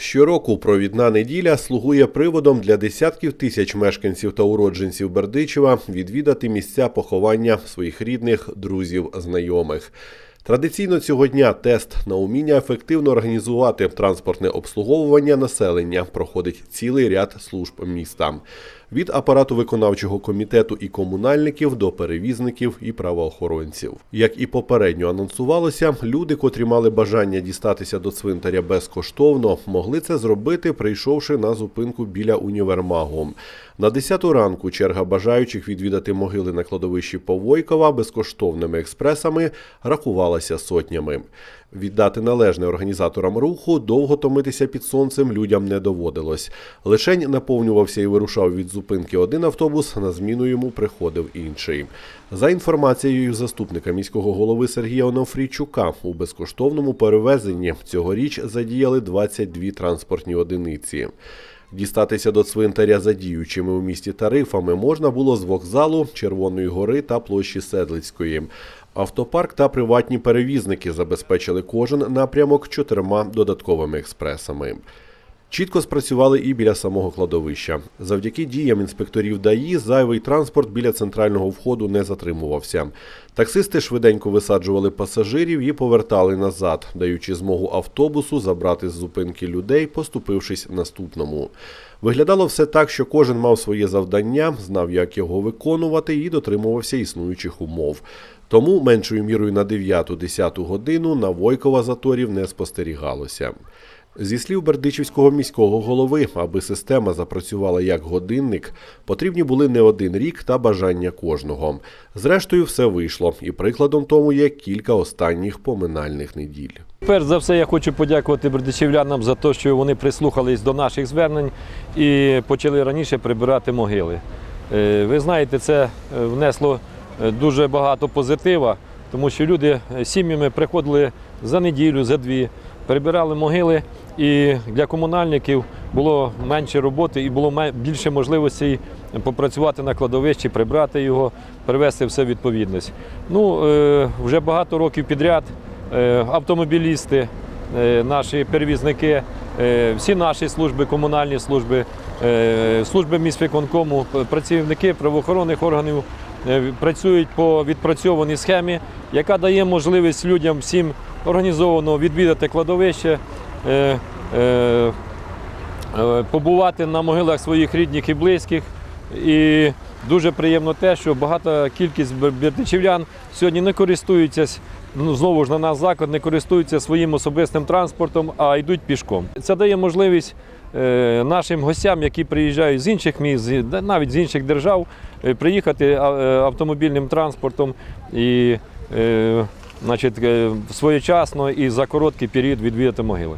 Щороку провідна неділя слугує приводом для десятків тисяч мешканців та уродженців Бердичева відвідати місця поховання своїх рідних, друзів, знайомих. Традиційно цього дня тест на уміння ефективно організувати транспортне обслуговування населення проходить цілий ряд служб міста. Від апарату виконавчого комітету і комунальників до перевізників і правоохоронців. Як і попередньо анонсувалося, люди, котрі мали бажання дістатися до цвинтаря безкоштовно, могли це зробити, прийшовши на зупинку біля універмагу. На 10 ранку черга бажаючих відвідати могили на кладовищі Повойкова безкоштовними експресами рахувалася сотнями. Віддати належне організаторам руху довго томитися під сонцем людям не доводилось. Лишень наповнювався і вирушав від зупинки один автобус, на зміну йому приходив інший. За інформацією заступника міського голови Сергія Онофрійчука, у безкоштовному перевезенні цьогоріч задіяли 22 транспортні одиниці. Дістатися до цвинтаря за діючими у місті тарифами можна було з вокзалу Червоної гори та площі Седлицької. Автопарк та приватні перевізники забезпечили кожен напрямок чотирма додатковими експресами. Чітко спрацювали і біля самого кладовища. Завдяки діям інспекторів ДАІ зайвий транспорт біля центрального входу не затримувався. Таксисти швиденько висаджували пасажирів і повертали назад, даючи змогу автобусу забрати з зупинки людей, поступившись наступному. Виглядало все так, що кожен мав своє завдання, знав, як його виконувати, і дотримувався існуючих умов. Тому меншою мірою на 9-10 годину на Войкова заторів не спостерігалося. Зі слів Бердичівського міського голови, аби система запрацювала як годинник, потрібні були не один рік та бажання кожного. Зрештою, все вийшло, і прикладом тому є кілька останніх поминальних неділь. Перш за все, я хочу подякувати бердичівлянам за те, що вони прислухались до наших звернень і почали раніше прибирати могили. Е, Ви знаєте, це е, внесло е, дуже багато позитива, тому що люди сім'ями приходили за неділю, за дві, прибирали могили, і для комунальників було менше роботи і було більше можливостей попрацювати на кладовищі, прибрати його, привести все в відповідність. Ну, е, вже багато років підряд е, автомобілісти, е, наші перевізники, всі наші служби, комунальні служби, служби міськвиконкому, працівники правоохоронних органів працюють по відпрацьованій схемі, яка дає можливість людям всім організовано відвідати кладовище. е, е, е, побувати на могилах своїх рідних і близьких. І дуже приємно те, що багата кількість бердичівлян сьогодні не користуються, ну, знову ж на нас заклад, не користуються своїм особистим транспортом, а йдуть пішком. Це дає можливість нашим гостям, які приїжджають з інших міст, навіть з інших держав, приїхати автомобільним транспортом і значить, е, своєчасно і за короткий період відвідати могили.